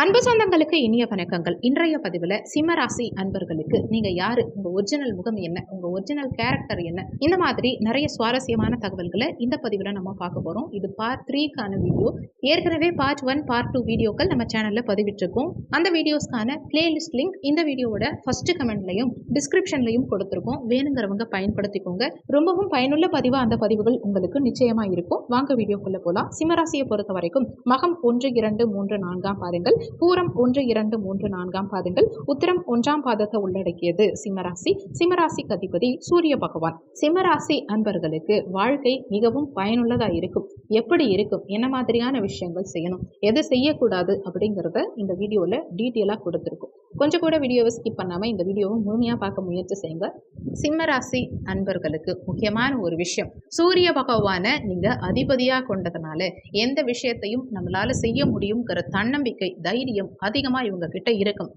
அன்பு சொந்தங்களுக்கு இனிய வணக்கங்கள். இன்றைய பதிவில் சிம்மராசி அன்பர்களுக்கு நீங்க யாரு? உங்க ஒரிஜினல் முகம் என்ன? உங்க ஒரிஜினல் கேரக்டர் என்ன? இந்த மாதிரி நிறைய சுவாரஸ்யமான தகவல்களை இந்த பதிவில் நம்ம பார்க்க போறோம். இது பார்ட் த்ரீக்கான வீடியோ ஏற்கனவே பார்ட் ஒன் பார்ட் டூ வீடியோக்கள் நம்ம சேனல்ல பதிவிட்டிருக்கோம். அந்த வீடியோஸ்க்கான பிளேலிஸ்ட் லிங்க் இந்த வீடியோவோட ஃபர்ஸ்ட் கமெண்ட்லையும் டிஸ்கிரிப்ஷன்லையும் கொடுத்துருக்கோம். வேணுங்கிறவங்க பயன்படுத்திக்கோங்க. ரொம்பவும் பயனுள்ள பதிவா அந்த பதிவுகள் உங்களுக்கு நிச்சயமா இருக்கும். வாங்க வீடியோக்குள்ள போலாம். சிம்மராசியை பொறுத்த வரைக்கும் மகம் ஒன்று இரண்டு மூன்று நான்காம் பாதங்கள். பூரம் ஒன்று இரண்டு மூன்று நான்காம் பாதங்கள் உத்திரம் ஒன்றாம் பாதத்தை உள்ளடக்கியது. சிம்மராசி. சிம்மராசி கதிபதி சூரிய பகவான். சிம்மராசி அன்பர்களுக்கு வாழ்க்கை மிகவும் பயனுள்ளதா இருக்கும். எப்படி இருக்கும்? என்ன மாதிரியான விஷயங்கள் செய்யணும்? எது செய்யக்கூடாது? அப்படிங்கிறத இந்த வீடியோவில் டீட்டெயிலாக கொடுத்துருக்கும். கொஞ்சம் கூட வீடியோவை ஸ்கிப் பண்ணாமல் இந்த வீடியோவை முழுமையாக பார்க்க முயற்சி செய்யுங்க. சிம்மராசி அன்பர்களுக்கு முக்கியமான ஒரு விஷயம் சூரிய பகவானை நீங்கள் அதிபதியாக கொண்டதுனால எந்த விஷயத்தையும் நம்மளால செய்ய முடியுங்கிற தன்னம்பிக்கை தைரியம் அதிகமாக இவங்க கிட்ட இருக்கும்.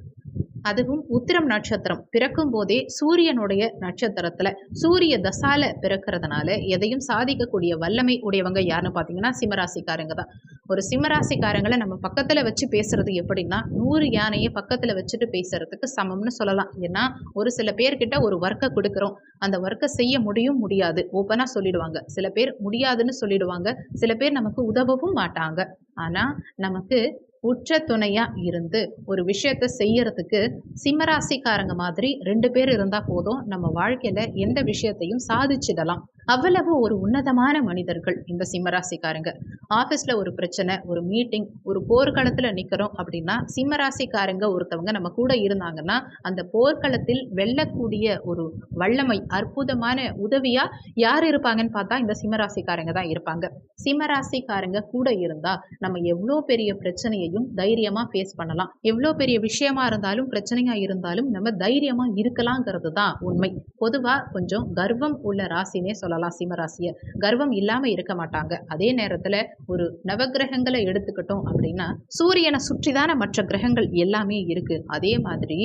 அதுவும் உத்திரம் நட்சத்திரம் பிறக்கும் போதே சூரியனுடைய நட்சத்திரத்துல சூரிய தசால பிறக்கிறதுனால எதையும் சாதிக்கக்கூடிய வல்லமை உடையவங்க யாருன்னு பார்த்தீங்கன்னா சிம்மராசிக்காரங்க தான். ஒரு சிம்மராசிக்காரங்களை நம்ம பக்கத்துல வச்சு பேசுறது எப்படின்னா நூறு யானையை பக்கத்துல வச்சுட்டு பேசுறதுக்கு சமம்னு சொல்லலாம். ஏன்னா ஒரு சில பேர்கிட்ட ஒரு ஒர்க்கை கொடுக்குறோம். அந்த ஒர்க்கை செய்ய முடியும் முடியாது. ஓப்பனா சொல்லிடுவாங்க. சில பேர் முடியாதுன்னு சொல்லிடுவாங்க. சில பேர் நமக்கு உதவவும் மாட்டாங்க. ஆனா நமக்கு உற்ற துணையா இருந்து ஒரு விஷயத்த செய்யறதுக்கு சிம்மராசிக்காரங்க மாதிரி ரெண்டு பேர் இருந்தா போதும் நம்ம வாழ்க்கையில எந்த விஷயத்தையும் சாதிச்சிடலாம். அவ்வளவு ஒரு உன்னதமான மனிதர்கள் இந்த சிம்மராசிக்காரங்க. ஆஃபீஸில் ஒரு பிரச்சனை ஒரு மீட்டிங் ஒரு போர்க்களத்தில் நிற்கிறோம் அப்படின்னா சிம்மராசிக்காரங்க ஒருத்தவங்க நம்ம கூட இருந்தாங்கன்னா அந்த போர்க்களத்தில் வெல்லக்கூடிய ஒரு வல்லமை அற்புதமான உதவியாக யார் இருப்பாங்கன்னு பார்த்தா இந்த சிம்மராசிக்காரங்க தான் இருப்பாங்க. சிம்மராசிக்காரங்க கூட இருந்தால் நம்ம எவ்வளோ பெரிய பிரச்சனையையும் தைரியமாக ஃபேஸ் பண்ணலாம். எவ்வளோ பெரிய விஷயமா இருந்தாலும் பிரச்சனையாக இருந்தாலும் நம்ம தைரியமாக இருக்கலாங்கிறது தான் உண்மை. பொதுவாக கொஞ்சம் கர்வம் உள்ள ராசினே சொல்லலாம். சிம்மராசியை கர்வம் இல்லாமல் இருக்க மாட்டாங்க. அதே நேரத்தில் ஒரு நவகிரகங்களை எடுத்துக்கிட்டோம் அப்படின்னா சூரியனை சுற்றிதான மற்ற கிரகங்கள் எல்லாமே இருக்கு. அதே மாதிரி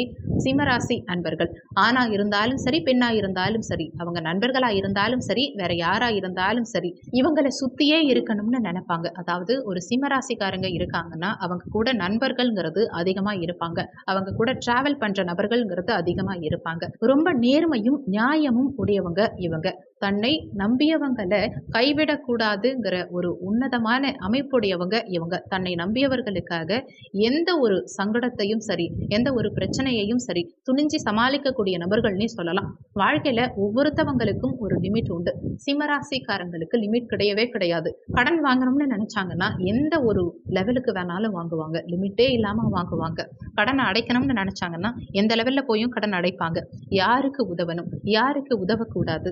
சிம்மராசி அன்பர்கள் ஆணா இருந்தாலும் சரி பெண்ணா இருந்தாலும் சரி அவங்க நண்பர்களா இருந்தாலும் சரி வேற யாரா இருந்தாலும் சரி இவங்களை சுத்தியே இருக்கணும்னு நினைப்பாங்க. அதாவது ஒரு சிம்மராசிக்காரங்க இருக்காங்கன்னா அவங்க கூட நண்பர்கள்ங்கிறது அதிகமா இருப்பாங்க. அவங்க கூட டிராவல் பண்ற நபர்கள்ங்கிறது அதிகமா இருப்பாங்க. ரொம்ப நேர்மையும் நியாயமும் உடையவங்க இவங்க. தன்னை நம்பியவங்களை கைவிடக்கூடாதுங்கிற ஒரு உன்னதமான அமைப்புடையவங்க இவங்க. தன்னை நம்பியவர்களுக்காக எந்த ஒரு சங்கடத்தையும் சரி எந்த ஒரு பிரச்சனையையும் சரி துணிஞ்சு சமாளிக்கக்கூடிய நபர்கள்னே சொல்லலாம். வாழ்க்கையில ஒவ்வொருத்தவங்களுக்கும் ஒரு லிமிட் உண்டு. சிம்மராசிக்காரங்களுக்கு லிமிட் கிடையவே கிடையாது. கடன் வாங்கணும்னு நினைச்சாங்கன்னா எந்த ஒரு லெவலுக்கு வேணாலும் வாங்குவாங்க. லிமிட்டே இல்லாம வாங்குவாங்க. கடனை அடைக்கணும்னு நினைச்சாங்கன்னா எந்த லெவல்ல போயும் கடன் அடைப்பாங்க. யாருக்கு உதவணும்? யாருக்கு உதவக்கூடாது?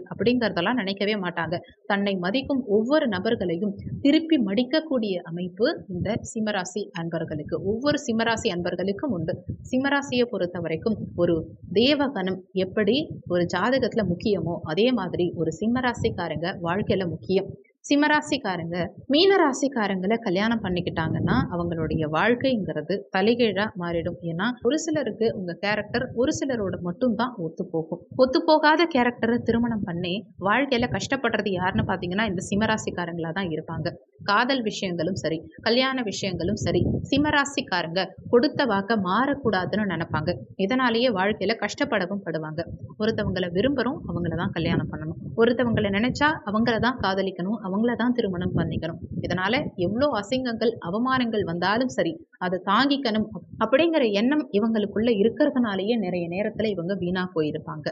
அதெல்லாம் நினைக்கவே மாட்டாங்க. தன்னை மதிக்கும் ஒவ்வொரு நபர்களையும் திருப்பி மடிக்கக்கூடிய அமைப்பு இந்த சிம்மராசி அன்பர்களுக்கு. ஒவ்வொரு சிம்மராசி அன்பர்களுக்கும் உண்டு. சிம்மராசியை பொறுத்த வரைக்கும் ஒரு தேவகணம் எப்படி ஒரு ஜாதகத்துல முக்கியமோ அதே மாதிரி ஒரு சிம்மராசிக்காரங்க வாழ்க்கையில முக்கியம். சிம்மராசிக்காரங்க மீனராசிக்காரங்களை கல்யாணம் பண்ணிக்கிட்டாங்கன்னா அவங்களுடைய வாழ்க்கைங்கிறது தலைகீழா மாறிடும். ஏன்னா ஒரு சிலருக்கு உங்க கேரக்டர் ஒரு சிலரோட மட்டும்தான் ஒத்து போகும் ஒத்து போகாத கேரக்டரை திருமணம் பண்ணி வாழ்க்கையில கஷ்டப்படுறது யாருன்னு பாத்தீங்கன்னா இந்த சிம்மராசிக்காரங்களா தான் இருப்பாங்க. காதல் விஷயங்களும் சரி கல்யாண விஷயங்களும் சரி சிம்மராசிக்காரங்க கொடுத்த வாக்க மாறக்கூடாதுன்னு நினைப்பாங்க. இதனாலேயே வாழ்க்கையில கஷ்டப்படவும் படுவாங்க. ஒருத்தவங்களை விரும்புறோம் அவங்கள தான் கல்யாணம் பண்ணணும். ஒருத்தவங்களை நினைச்சா அவங்கள தான் காதலிக்கணும் அவங்கள தான் திருமணம் பண்ணிக்கணும். இதனால எவ்வளோ அசிங்கங்கள் அவமானங்கள் வந்தாலும் சரி அதை தாங்கிக்கணும் அப்படிங்கிற எண்ணம் இவங்களுக்குள்ள இருக்கிறதுனாலயே நிறைய நேரத்துல இவங்க வீணா போயிருப்பாங்க.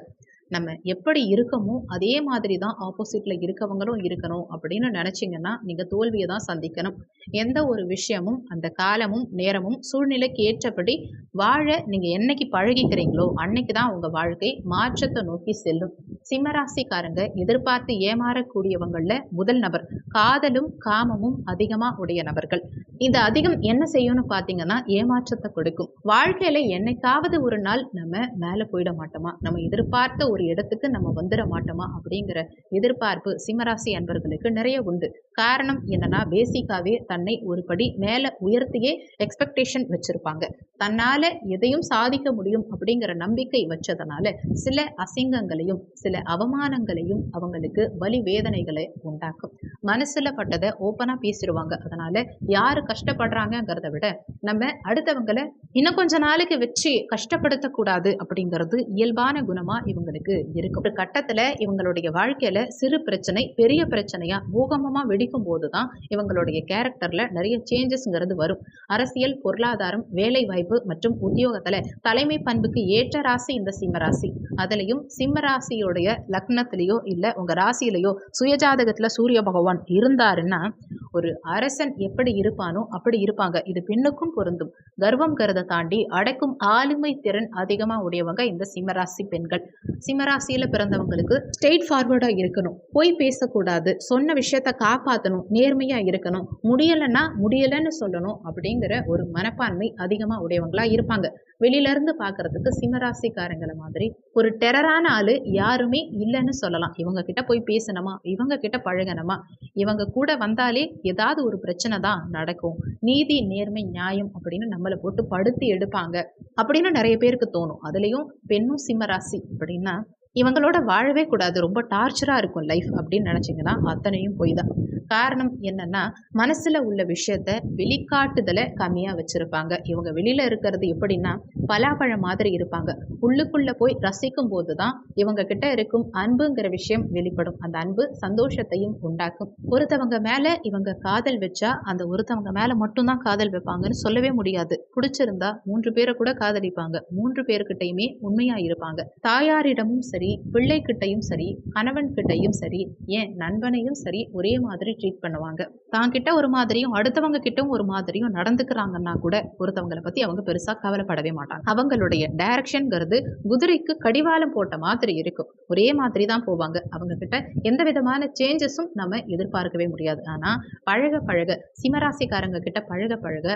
நம்ம எப்படி இருக்கமோ அதே மாதிரி தான் ஆப்போசிட்ல இருக்கவங்களும் இருக்கணும் அப்படின்னு நினைச்சீங்கன்னா நீங்க தோல்வியை தான் சந்திக்கணும். எந்த ஒரு விஷயமும் அந்த காலமும் நேரமும் சூழ்நிலைக்கு ஏற்றபடி வாழ நீங்க என்னைக்கு பழகிக்கிறீங்களோ அன்னைக்கு தான் உங்க வாழ்க்கை மாற்றத்தை நோக்கி செல்லும். சிம்மராசிக்காரங்க எதிர்பார்த்து ஏமாறக்கூடியவங்களில் முதல் நபர். காதலும் காமமும் அதிகமா உடைய நபர்கள். இந்த அதிகம் என்ன செய்யும்னு பார்த்தீங்கன்னா ஏமாற்றத்தை கொடுக்கும். வாழ்க்கையில என்னைக்காவது ஒரு நாள் நம்ம மேலே போயிட மாட்டோமா? நம்ம எதிர்பார்த்த ஒரு இடத்துக்கு நம்ம வந்துட மாட்டோமா? அப்படிங்கிற எதிர்பார்ப்பு சிம்மராசி அன்பர்களுக்கு நிறைய உண்டு. காரணம் என்னன்னா பேசிக்காவே தன்னை ஒரு படி மேலே உயர்த்தியே எக்ஸ்பெக்டேஷன் வச்சிருப்பாங்க. தன்னால எதையும் சாதிக்க முடியும் அப்படிங்கிற நம்பிக்கை வச்சதனால சில அசிங்கங்களையும் சில அவமானங்களையும் அவங்களுக்கு வலி வேதனைகளை உண்டாக்கும். மனசில் பட்டதை ஓப்பனாக பேசிடுவாங்க. அதனால் யார் கஷ்டப்படுறாங்கங்கிறத விட நம்ம அடுத்தவங்களை இன்னும் கொஞ்ச நாளைக்கு வச்சு கஷ்டப்படுத்தக்கூடாது அப்படிங்கிறது இயல்பான குணமாக இவங்களுக்கு இருக்கும். ஒரு கட்டத்தில் இவங்களுடைய வாழ்க்கையில் சிறு பிரச்சனை பெரிய பிரச்சனையாக பூகம்பமாக வெடிக்கும் போது தான் இவங்களுடைய கேரக்டரில் நிறைய சேஞ்சஸ்ங்கிறது வரும். அரசியல் பொருளாதாரம் வேலை வாய்ப்பு மற்றும் உத்தியோகத்தில் தலைமை பண்புக்கு ஏற்ற ராசி இந்த சிம்ம ராசி. சிம்மராசியுடைய சிம்ம ராசியோடைய லக்னத்திலேயோ இல்லை உங்கள் ராசியிலேயோ சுயஜாதகத்தில் சூரிய பகவான் இருந்தாருன்னா ஒரு அரசன் எப்படி இருப்பானோ அப்படி இருப்பாங்க. இது பெண்ணுக்கும் பொருந்தும். கர்வம் கருத தாண்டி அடக்கும் ஆளுமை திறன் அதிகமா உடையவங்க இந்த சிம்மராசி பெண்கள். சிம்மராசியில பிறந்தவங்களுக்கு ஸ்ட்ரெயிட் ஃபார்வர்டா இருக்கணும். போய் பேசக்கூடாது. சொன்ன விஷயத்த காப்பாற்றணும் நேர்மையா இருக்கணும். முடியலைன்னா முடியலைன்னு சொல்லணும் அப்படிங்கிற ஒரு மனப்பான்மை அதிகமா உடையவங்களா இருப்பாங்க. வெளியில இருந்து பார்க்கறதுக்கு சிம்மராசிக்காரங்களை மாதிரி ஒரு டெரரான ஆளு யாருமே இல்லைன்னு சொல்லலாம். இவங்க கிட்ட போய் பேசணுமா? இவங்க கிட்ட பழகணுமா? இவங்க கூட வந்தாலே ஏதாவது ஒரு பிரச்சனை தான் நடக்கும். நீதி நேர்மை நியாயம் அப்படின்னு நம்மளை போட்டு படுத்தி எடுப்பாங்க அப்படின்னு நிறைய பேருக்கு தோணும். அதுலயும் பெண்ணும் சிம்மராசி அப்படின்னா இவங்களோட வாழவே கூடாது. ரொம்ப டார்ச்சராக இருக்கும் லைஃப் அப்படின்னு நினச்சிங்கன்னா அத்தனையும் போய் தான் காரணம் என்னன்னா மனசில் உள்ள விஷயத்த வெளிக்காட்டுதலை கம்மியாக வச்சுருப்பாங்க. இவங்க வெளியில் இருக்கிறது எப்படின்னா பலாப்பழம் மாதிரி இருப்பாங்க. உள்ளுக்குள்ளே போய் ரசிக்கும் போது தான் இவங்க கிட்ட இருக்கும் அன்புங்கிற விஷயம் வெளிப்படும். அந்த அன்பு சந்தோஷத்தையும் உண்டாக்கும். ஒருத்தவங்க மேலே இவங்க காதல் வச்சா அந்த ஒருத்தவங்க மேலே மட்டும்தான் காதல் வைப்பாங்கன்னு சொல்லவே முடியாது. பிடிச்சிருந்தா மூன்று பேரை கூட காதலிப்பாங்க. மூன்று பேர்கிட்டயுமே உண்மையாக இருப்பாங்க. தாயாரிடமும் சரி பிள்ளைகிட்டையும் சரி கணவன் கிட்டையும் சரி ஏன் நண்பனையும் சரி ஒரே மாதிரி ட்ரீட் பண்ணுவாங்க. தான் கிட்ட ஒரு மாதிரியும் அடுத்தவங்க கிட்டவும் ஒரு மாதிரியும் நடந்துக்கிறாங்கன்னா கூட ஒருத்தவங்களை பத்தி அவங்க பெருசா கவலைப்படவே மாட்டாங்க. அவங்களுடைய டைரக்ஷன்ங்கிறது குதிரைக்கு கடிவாளம் போட்ட மாதிரி இருக்கும். ஒரே மாதிரி தான் போவாங்க. அவங்க கிட்ட எந்த விதமான சேஞ்சஸும் நம்ம எதிர்பார்க்கவே முடியாது. ஆனா பழக பழக சிம்மராசிக்காரங்க கிட்ட பழக பழக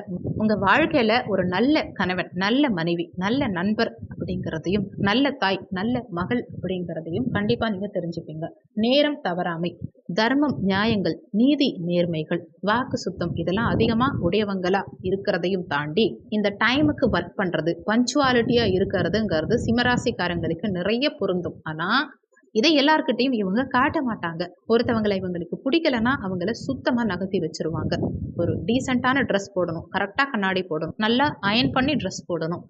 உங்க வாழ்க்கையில ஒரு நல்ல கணவன் நல்ல மனைவி நல்ல நண்பர் அப்படிங்கிறதையும் நல்ல தாய் நல்ல மகள் அப்படிங்கிறதையும் கண்டிப்பா நீங்க தெரிஞ்சுப்பீங்க. நேரம் தவறாமை. தர்மம் நியாயங்கள் நீதி நேர்மைகள் வாக்கு சுத்தம் இதெல்லாம் அதிகமா உடையவங்களா இருக்கிறதையும் தாண்டி இந்த டைமுக்கு ஒர்க் பண்றது பஞ்சுவாலிட்டியா இருக்கிறதுங்கிறது சிம்மராசிக்காரங்களுக்கு நிறைய பொருந்தும். ஆனா இதை எல்லார்கிட்டையும் இவங்க காட்ட மாட்டாங்க. ஒருத்தவங்களை இவங்களுக்கு பிடிக்கலன்னா அவங்கள சுத்தமாக நகர்த்தி வச்சிருவாங்க. ஒரு டீசெண்டான ட்ரெஸ் போடணும் கரெக்டாக கண்ணாடி போடணும் நல்லா அயன் பண்ணி ட்ரெஸ் போடணும்.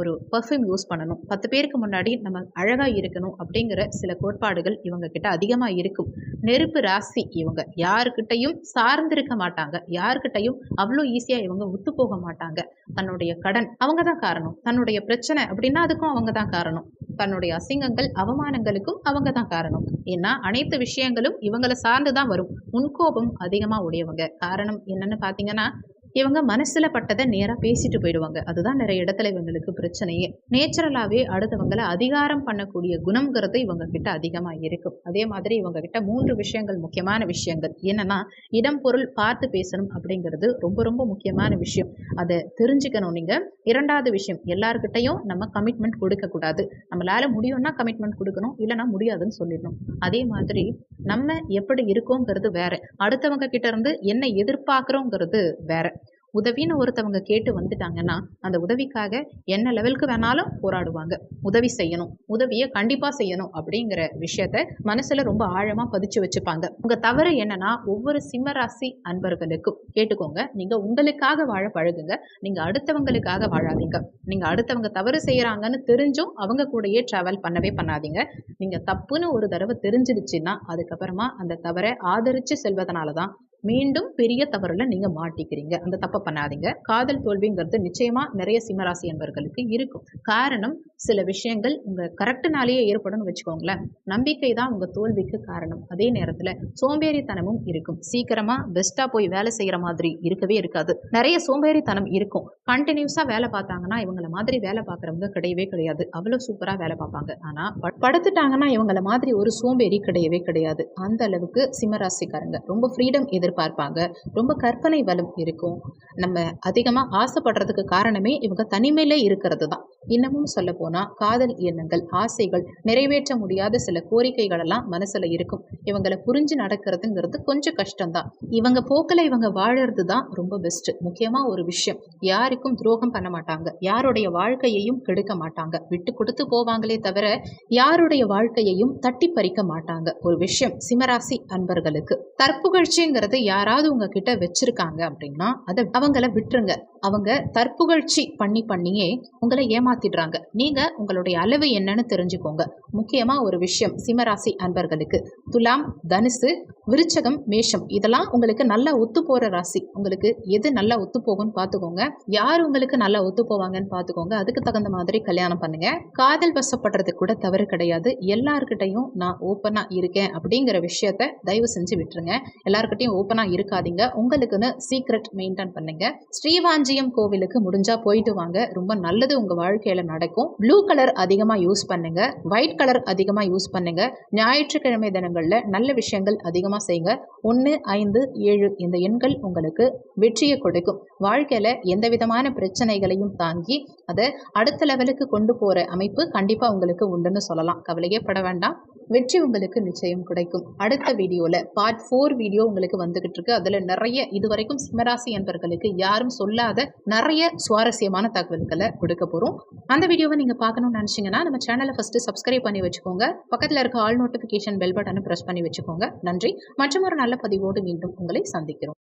ஒரு பர்ஃப்யூம் யூஸ் பண்ணணும். பத்து பேருக்கு முன்னாடி நம்ம அழகாக இருக்கணும் அப்படிங்கிற சில கோட்பாடுகள் இவங்க கிட்ட அதிகமாக இருக்கும். நெருப்பு ராசி இவங்க. யாருக்கிட்டையும் சார்ந்திருக்க மாட்டாங்க. யாருக்கிட்டையும் அவ்வளோ ஈஸியாக இவங்க ஒத்து போக மாட்டாங்க. தன்னுடைய கடன் அவங்க தான் காரணம். தன்னுடைய பிரச்சனை அப்படின்னா அதுக்கும் அவங்க தான் காரணம். தன்னுடைய அசிங்கங்கள் அவமானங்களுக்கும் அவங்க தான் காரணம். ஏன்னா அனைத்து விஷயங்களும் இவங்களை சார்ந்து தான் வரும். முன்கோபம் அதிகமாக உடையவங்க. காரணம் என்னன்னு பார்த்தீங்கன்னா இவங்க மனசுல பட்டதை நேரா பேசிட்டு போயிடுவாங்க. அதுதான் நிறைய இடத்துல இவங்களுக்கு பிரச்சனையே. நேச்சுரலாவே அடுத்தவங்களை அதிகாரம் பண்ணக்கூடிய குணம்ங்கிறது இவங்க கிட்ட அதிகமா இருக்கும். அதே மாதிரி இவங்க கிட்ட மூன்று விஷயங்கள் முக்கியமான விஷயங்கள். என்னன்னா இடம் பொருள் பார்த்து பேசணும் அப்படிங்கிறது ரொம்ப ரொம்ப முக்கியமான விஷயம். அதை தெரிஞ்சுக்கணும் நீங்க. இரண்டாவது விஷயம் எல்லாருக்கிட்டையும் நம்ம கமிட்மெண்ட் கொடுக்க கூடாது நம்மளால முடியும்னா கமிட்மெண்ட் கொடுக்கணும் இல்லைன்னா முடியாதுன்னு சொல்லிடணும். அதே மாதிரி நம்ம எப்படி இருக்கோங்கிறது வேற. அடுத்தவங்க கிட்ட இருந்து என்ன எதிர்பார்க்குறோங்கிறது வேற. உதவின்னு ஒருத்தவங்க கேட்டு வந்துட்டாங்கன்னா அந்த உதவிக்காக என்ன லெவலுக்கு வேணாலும் போராடுவாங்க. உதவி செய்யணும். உதவியை கண்டிப்பாக செய்யணும் அப்படிங்கிற விஷயத்த மனசில் ரொம்ப ஆழமாக பதிச்சு வச்சுப்பாங்க. உங்கள் தவறு என்னன்னா ஒவ்வொரு சிம்மராசி அன்பர்களுக்கும் கேட்டுக்கோங்க. நீங்கள் உங்களுக்காக வாழ பழகுங்க. நீங்கள் அடுத்தவங்களுக்காக வாழாதீங்க. நீங்கள் அடுத்தவங்க தவறு செய்கிறாங்கன்னு தெரிஞ்சும் அவங்க கூடயே ட்ராவல் பண்ணவே பண்ணாதீங்க. நீங்கள் தப்புன்னு ஒரு தடவை தெரிஞ்சிடுச்சுன்னா அதுக்கப்புறமா அந்த தவறை ஆதரித்து செல்வதனால தான் மீண்டும் பெரிய தவறுல நீங்க மாட்டிக்கிறீங்க. அந்த தப்பை பண்ணாதீங்க. காதல் தோல்விங்கிறது நிச்சயமா நிறைய சிம்மராசி என்பவர்களுக்கு இருக்கும். காரணம் சில விஷயங்கள் உங்க கரெக்டுனாலேயே ஏற்படும்னு வச்சுக்கோங்களேன். நம்பிக்கை தான் உங்க தோல்விக்கு காரணம். அதே நேரத்துல சோம்பேறித்தனமும் இருக்கும். சீக்கிரமா பெஸ்டா போய் வேலை செய்யற மாதிரி இருக்கவே இருக்காது. நிறைய சோம்பேறித்தனம் இருக்கும். கண்டினியூஸா வேலை பார்த்தாங்கன்னா இவங்கள மாதிரி வேலை பார்க்குறவங்க கிடையவே கிடையாது. அவ்வளோ சூப்பரா வேலை பார்ப்பாங்க. ஆனா படுத்துட்டாங்கன்னா இவங்கள மாதிரி ஒரு சோம்பேறி கிடையவே கிடையாது. அந்த அளவுக்கு சிம்மராசிக்காரங்க. ரொம்ப ஃப்ரீடம் எதிர் எதிர்பார்ப்பாங்க. ரொம்ப கற்பனை வளம் இருக்கும். நம்ம அதிகமாக ஆசைப்படுறதுக்கு காரணமே இவங்க தனிமையிலே இருக்கிறது தான் இன்னமும் சொல்ல போனால் காதல் எண்ணங்கள் ஆசைகள் நிறைவேற்ற முடியாத சில கோரிக்கைகளெல்லாம் மனசில் இருக்கும். இவங்களை புரிஞ்சு நடக்கிறதுங்கிறது கொஞ்சம் கஷ்டம்தான். இவங்க போக்கில் இவங்க வாழறது தான் ரொம்ப பெஸ்ட் முக்கியமாக ஒரு விஷயம். யாருக்கும் துரோகம் பண்ண மாட்டாங்க. யாருடைய வாழ்க்கையையும் கெடுக்க மாட்டாங்க. விட்டு கொடுத்து போவாங்களே தவிர யாருடைய வாழ்க்கையையும் தட்டி பறிக்க மாட்டாங்க. ஒரு விஷயம். சிம்மராசி அன்பர்களுக்கு. தற்புகழ்ச்சிங்கிறது யாராவது உங்ககிட்ட வச்சிருக்காங்க அப்படின்னா அதை அவங்கள விட்டுருங்க. அவங்க தற்புகழ்ச்சி பண்ணி பண்ணியே உங்களை ஏமாத்திடுறாங்க. நீங்க உங்களுடைய அளவு என்னன்னு தெரிஞ்சுக்கோங்க. முக்கியமா ஒரு விஷயம் சிம்மராசி அன்பர்களுக்கு. துலாம் தனுசு விருச்சகம் மேஷம் இதெல்லாம் உங்களுக்கு நல்லா ஒத்து போகிற ராசி. உங்களுக்கு எது நல்லா ஒத்து போகும்னு பார்த்துக்கோங்க யார் உங்களுக்கு நல்லா ஒத்து போவாங்கன்னு பார்த்துக்கோங்க அதுக்கு தகுந்த மாதிரி கல்யாணம் பண்ணுங்க. காதல் வசப்படுறது கூட தவறு கிடையாது. எல்லாருக்கிட்டையும் நான் ஓப்பனாக இருக்கேன் அப்படிங்கிற விஷயத்த தயவு செஞ்சு விட்டுருங்க. எல்லாருக்கிட்டையும் ஓப்பனாக இருக்காதீங்க. உங்களுக்குன்னு சீக்ரெட் மெயின்டைன் பண்ணுங்க. ஸ்ரீவாஞ்சியம் கோவிலுக்கு முடிஞ்சா போயிட்டு வாங்க. ரொம்ப நல்லது உங்க வாழ்க்கையில நடக்கும். ப்ளூ கலர் அதிகமாக யூஸ் பண்ணுங்க. ஒயிட் கலர் அதிகமாக யூஸ் பண்ணுங்க. ஞாயிற்றுக்கிழமை தினங்களில் நல்ல விஷயங்கள் அதிகமாக அதிகமா செய்யுங்க ஒன்று ஐந்து ஏழு இந்த எண்கள் உங்களுக்கு வெற்றியை கொடுக்கும். வாழ்க்கையில எந்த விதமான பிரச்சனைகளையும் தாங்கி அதை அடுத்த லெவலுக்கு கொண்டு போற அமைப்பு கண்டிப்பா உங்களுக்கு உண்டுன்னு சொல்லலாம். கவலையே பட வேண்டாம். வெற்றி உங்களுக்கு நிச்சயம் கிடைக்கும். அடுத்த வீடியோவில் பார்ட் ஃபோர் வீடியோ உங்களுக்கு வந்துகிட்டு இருக்கு. அதில் நிறைய இதுவரைக்கும் சிம்மராசி என்பர்களுக்கு யாரும் சொல்லாத நிறைய சுவாரஸ்யமான தகவல்களை கொடுக்க போகிறோம் அந்த வீடியோவை நீங்கள் பார்க்கணும்னு நினச்சிங்கன்னா நம்ம சேனலை ஃபஸ்ட்டு சப்ஸ்கிரைப் பண்ணி வச்சுக்கோங்க. பக்கத்தில் இருக்க ஆல் நோட்டிஃபிகேஷன் பெல் பட்டனை ப்ரெஸ் பண்ணி வச்சுக்கோங்க. நன்றி. மற்றும் ஒரு நல்ல பதிவோடு மீண்டும் உங்களை சந்திக்கிறோம்.